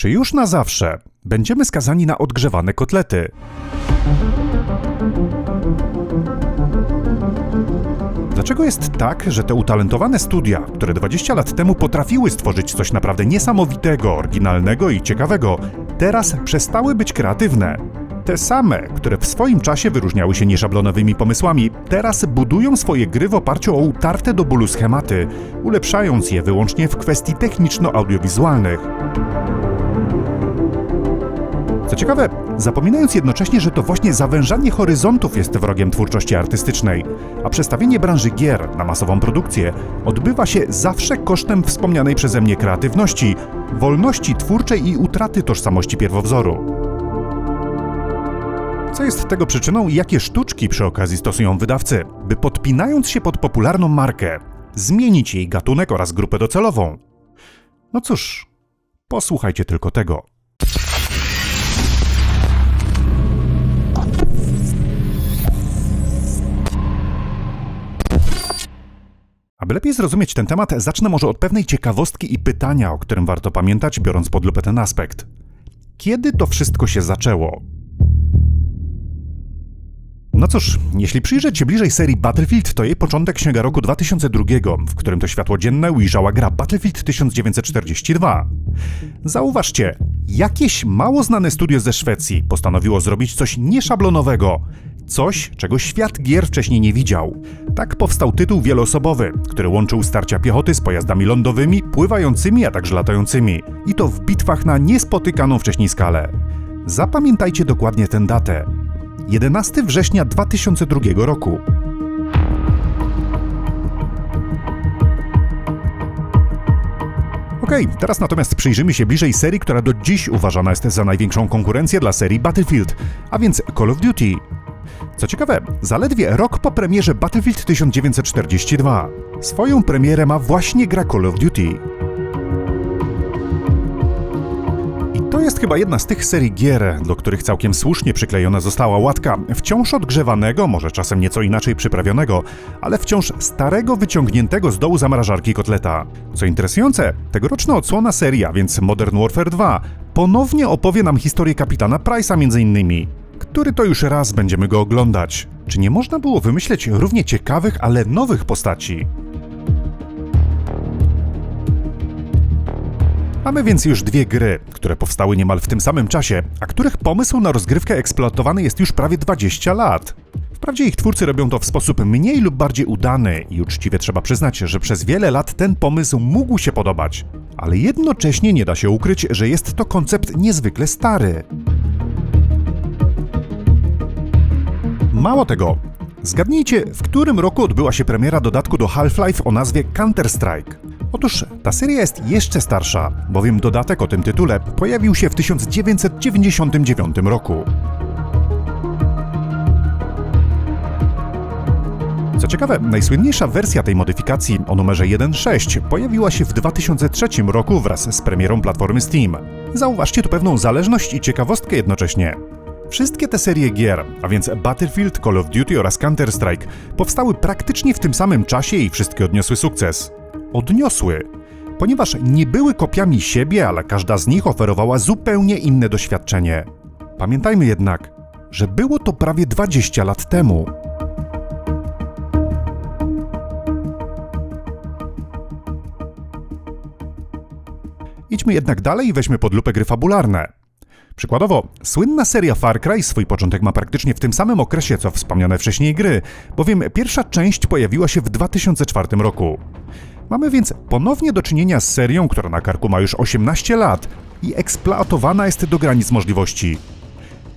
Czy już na zawsze będziemy skazani na odgrzewane kotlety? Dlaczego jest tak, że te utalentowane studia, które 20 lat temu potrafiły stworzyć coś naprawdę niesamowitego, oryginalnego i ciekawego, teraz przestały być kreatywne? Te same, które w swoim czasie wyróżniały się nieszablonowymi pomysłami, teraz budują swoje gry w oparciu o utarte do bólu schematy, ulepszając je wyłącznie w kwestii techniczno-audiowizualnych. Co ciekawe, zapominając jednocześnie, że to właśnie zawężanie horyzontów jest wrogiem twórczości artystycznej, a przestawienie branży gier na masową produkcję odbywa się zawsze kosztem wspomnianej przeze mnie kreatywności, wolności twórczej i utraty tożsamości pierwowzoru. Co jest tego przyczyną i jakie sztuczki przy okazji stosują wydawcy, by podpinając się pod popularną markę, zmienić jej gatunek oraz grupę docelową? No cóż, posłuchajcie tylko tego. Aby lepiej zrozumieć ten temat, zacznę może od pewnej ciekawostki i pytania, o którym warto pamiętać, biorąc pod lupę ten aspekt. Kiedy to wszystko się zaczęło? No cóż, jeśli przyjrzeć się bliżej serii Battlefield, to jej początek sięga roku 2002, w którym to światło dzienne ujrzała gra Battlefield 1942. Zauważcie, jakieś mało znane studio ze Szwecji postanowiło zrobić coś nieszablonowego, coś, czego świat gier wcześniej nie widział. Tak powstał tytuł wieloosobowy, który łączył starcia piechoty z pojazdami lądowymi, pływającymi, a także latającymi. I to w bitwach na niespotykaną wcześniej skalę. Zapamiętajcie dokładnie tę datę. 11 września 2002 roku. Okay, teraz natomiast przyjrzymy się bliżej serii, która do dziś uważana jest za największą konkurencję dla serii Battlefield, a więc Call of Duty. Co ciekawe, zaledwie rok po premierze Battlefield 1942 swoją premierę ma właśnie gra Call of Duty. To jest chyba jedna z tych serii gier, do których całkiem słusznie przyklejona została łatka wciąż odgrzewanego, może czasem nieco inaczej przyprawionego, ale wciąż starego, wyciągniętego z dołu zamrażarki kotleta. Co interesujące, tegoroczna odsłona serii, a więc Modern Warfare 2, ponownie opowie nam historię kapitana Price'a między innymi. Który to już raz będziemy go oglądać? Czy nie można było wymyśleć równie ciekawych, ale nowych postaci? Mamy więc już dwie gry, które powstały niemal w tym samym czasie, a których pomysł na rozgrywkę eksploatowany jest już prawie 20 lat. Wprawdzie ich twórcy robią to w sposób mniej lub bardziej udany i uczciwie trzeba przyznać, że przez wiele lat ten pomysł mógł się podobać, ale jednocześnie nie da się ukryć, że jest to koncept niezwykle stary. Mało tego, zgadnijcie, w którym roku odbyła się premiera dodatku do Half-Life o nazwie Counter-Strike. Otóż ta seria jest jeszcze starsza, bowiem dodatek o tym tytule pojawił się w 1999 roku. Co ciekawe, najsłynniejsza wersja tej modyfikacji o numerze 1.6 pojawiła się w 2003 roku wraz z premierą platformy Steam. Zauważcie tu pewną zależność i ciekawostkę jednocześnie. Wszystkie te serie gier, a więc Battlefield, Call of Duty oraz Counter-Strike, powstały praktycznie w tym samym czasie i wszystkie odniosły sukces odniosły, ponieważ nie były kopiami siebie, ale każda z nich oferowała zupełnie inne doświadczenie. Pamiętajmy jednak, że było to prawie 20 lat temu. Idźmy jednak dalej i weźmy pod lupę gry fabularne. Przykładowo, słynna seria Far Cry swój początek ma praktycznie w tym samym okresie co wspomniane wcześniej gry, bowiem pierwsza część pojawiła się w 2004 roku. Mamy więc ponownie do czynienia z serią, która na karku ma już 18 lat i eksploatowana jest do granic możliwości.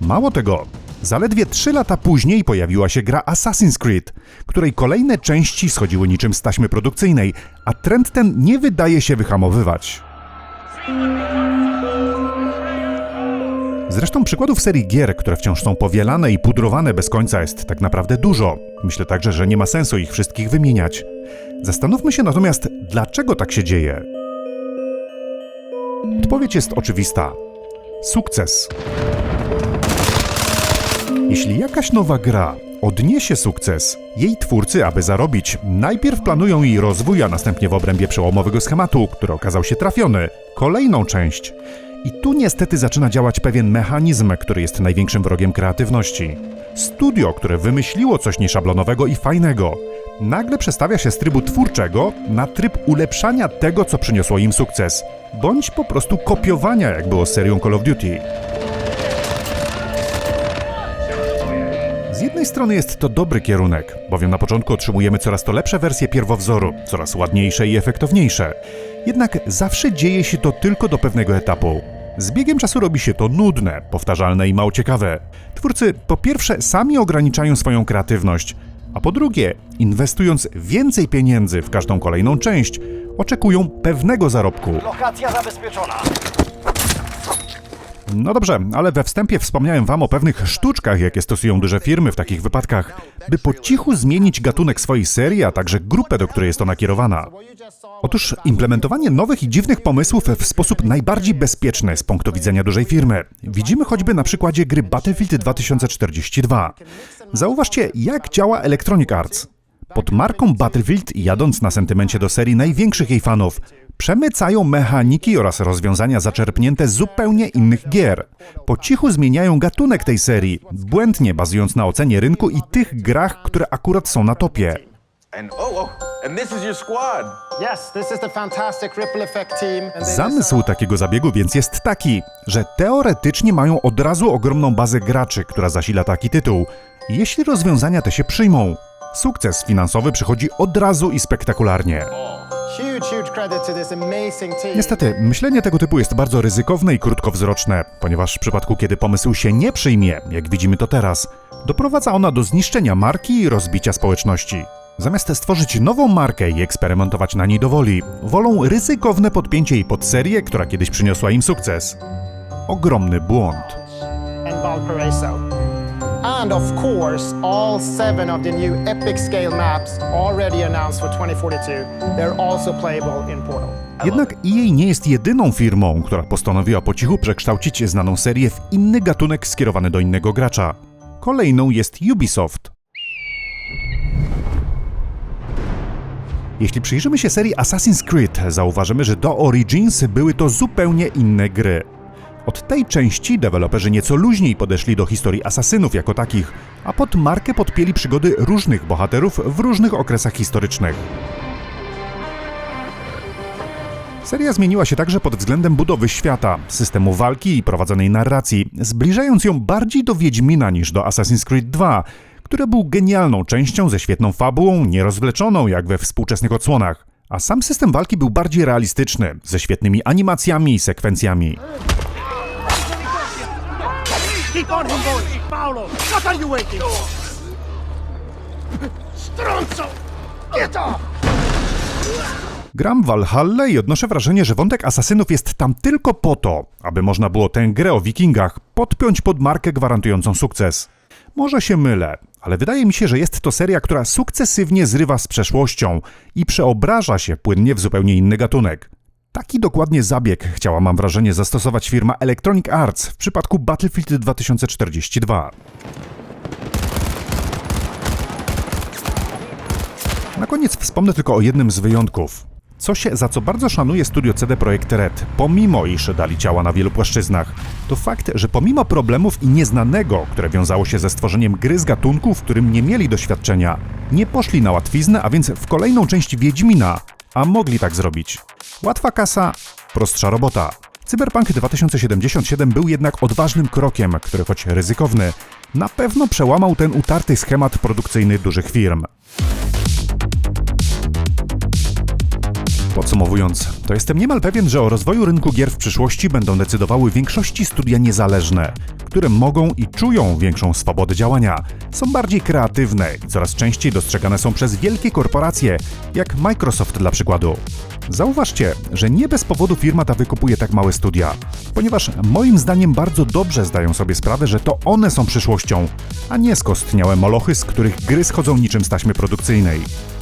Mało tego, zaledwie 3 lata później pojawiła się gra Assassin's Creed, której kolejne części schodziły niczym z taśmy produkcyjnej, a trend ten nie wydaje się wyhamowywać. Zresztą przykładów serii gier, które wciąż są powielane i pudrowane bez końca jest tak naprawdę dużo. Myślę także, że nie ma sensu ich wszystkich wymieniać. Zastanówmy się natomiast, dlaczego tak się dzieje. Odpowiedź jest oczywista. Sukces. Jeśli jakaś nowa gra odniesie sukces, jej twórcy, aby zarobić, najpierw planują jej rozwój, a następnie w obrębie przełomowego schematu, który okazał się trafiony, kolejną część I tu niestety zaczyna działać pewien mechanizm, który jest największym wrogiem kreatywności. Studio, które wymyśliło coś nieszablonowego i fajnego, nagle przestawia się z trybu twórczego na tryb ulepszania tego, co przyniosło im sukces, bądź po prostu kopiowania, jak było serią Call of Duty. Jednej strony jest to dobry kierunek, bowiem na początku otrzymujemy coraz to lepsze wersje pierwowzoru, coraz ładniejsze i efektowniejsze. Jednak zawsze dzieje się to tylko do pewnego etapu. Z biegiem czasu robi się to nudne, powtarzalne i mało ciekawe. Twórcy po pierwsze sami ograniczają swoją kreatywność, a po drugie, inwestując więcej pieniędzy w każdą kolejną część, oczekują pewnego zarobku. Lokacja zabezpieczona. No dobrze, ale we wstępie wspomniałem wam o pewnych sztuczkach, jakie stosują duże firmy w takich wypadkach, by po cichu zmienić gatunek swojej serii, a także grupę, do której jest ona kierowana. Otóż implementowanie nowych i dziwnych pomysłów w sposób najbardziej bezpieczny z punktu widzenia dużej firmy widzimy choćby na przykładzie gry Battlefield 2042. Zauważcie, jak działa Electronic Arts. Pod marką Battlefield, jadąc na sentymencie do serii największych jej fanów, przemycają mechaniki oraz rozwiązania zaczerpnięte z zupełnie innych gier. Po cichu zmieniają gatunek tej serii, błędnie bazując na ocenie rynku i tych grach, które akurat są na topie. Oh, oh, Zamysł takiego zabiegu więc jest taki, że teoretycznie mają od razu ogromną bazę graczy, która zasila taki tytuł, jeśli rozwiązania te się przyjmą. Sukces finansowy przychodzi od razu i spektakularnie. Niestety, myślenie tego typu jest bardzo ryzykowne i krótkowzroczne, ponieważ w przypadku, kiedy pomysł się nie przyjmie, jak widzimy to teraz, doprowadza ona do zniszczenia marki i rozbicia społeczności. Zamiast stworzyć nową markę i eksperymentować na niej do woli, wolą ryzykowne podpięcie jej pod serię, która kiedyś przyniosła im sukces. Ogromny błąd. and Valparaiso. And of course, all seven of the new epic scale maps already announced for 2042, they're also playable in Portal. Jednak EA nie jest jedyną firmą, która postanowiła po cichu przekształcić znaną serię w inny gatunek skierowany do innego gracza. Kolejną jest Ubisoft. Jeśli przyjrzymy się serii Assassin's Creed, zauważymy, że do Origins były to zupełnie inne gry. Od tej części deweloperzy nieco luźniej podeszli do historii asasynów jako takich, a pod markę podpięli przygody różnych bohaterów w różnych okresach historycznych. Seria zmieniła się także pod względem budowy świata, systemu walki i prowadzonej narracji, zbliżając ją bardziej do Wiedźmina niż do Assassin's Creed 2, który był genialną częścią ze świetną fabułą, nierozwleczoną jak we współczesnych odsłonach. A sam system walki był bardziej realistyczny, ze świetnymi animacjami i sekwencjami. Keep on him going! Paolo, what are you waiting? Stronzo! Get off! Gram Valhalla i odnoszę wrażenie, że wątek asasynów jest tam tylko po to, aby można było tę grę o wikingach podpiąć pod markę gwarantującą sukces. Może się mylę, ale wydaje mi się, że jest to seria, która sukcesywnie zrywa z przeszłością i przeobraża się płynnie w zupełnie inny gatunek. Taki dokładnie zabieg chciała, mam wrażenie, zastosować firma Electronic Arts w przypadku Battlefield 2042. Na koniec wspomnę tylko o jednym z wyjątków. Coś, za co bardzo szanuje studio CD Projekt Red, pomimo iż dali ciała na wielu płaszczyznach, to fakt, że pomimo problemów i nieznanego, które wiązało się ze stworzeniem gry z gatunku, w którym nie mieli doświadczenia, nie poszli na łatwiznę, a więc w kolejną część Wiedźmina, a mogli tak zrobić. Łatwa kasa, prostsza robota. Cyberpunk 2077 był jednak odważnym krokiem, który choć ryzykowny, na pewno przełamał ten utarty schemat produkcyjny dużych firm. Podsumowując, to jestem niemal pewien, że o rozwoju rynku gier w przyszłości będą decydowały w większości studia niezależne, które mogą i czują większą swobodę działania, są bardziej kreatywne i coraz częściej dostrzegane są przez wielkie korporacje, jak Microsoft dla przykładu. Zauważcie, że nie bez powodu firma ta wykupuje tak małe studia, ponieważ moim zdaniem bardzo dobrze zdają sobie sprawę, że to one są przyszłością, a nie skostniałe molochy, z których gry schodzą niczym z taśmy produkcyjnej.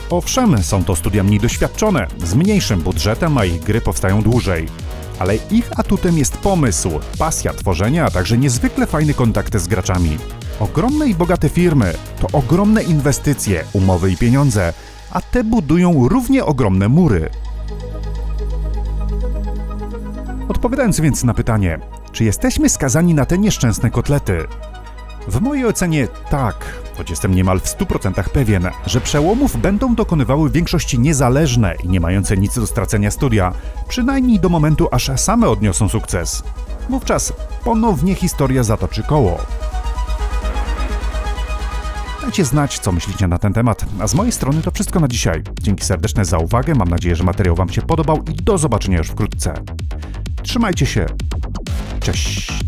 Owszem, są to studia mniej doświadczone, z mniejszym budżetem, a ich gry powstają dłużej. Ale ich atutem jest pomysł, pasja tworzenia, a także niezwykle fajny kontakt z graczami. Ogromne i bogate firmy to ogromne inwestycje, umowy i pieniądze, a te budują równie ogromne mury. Odpowiadając więc na pytanie, czy jesteśmy skazani na te nieszczęsne kotlety? W mojej ocenie tak, choć jestem niemal w 100% pewien, że przełomów będą dokonywały w większości niezależne i nie mające nic do stracenia studia, przynajmniej do momentu aż same odniosą sukces. Wówczas ponownie historia zatoczy koło. Dajcie znać, co myślicie na ten temat. A z mojej strony to wszystko na dzisiaj. Dzięki serdeczne za uwagę, mam nadzieję, że materiał Wam się podobał i do zobaczenia już wkrótce. Trzymajcie się. Cześć.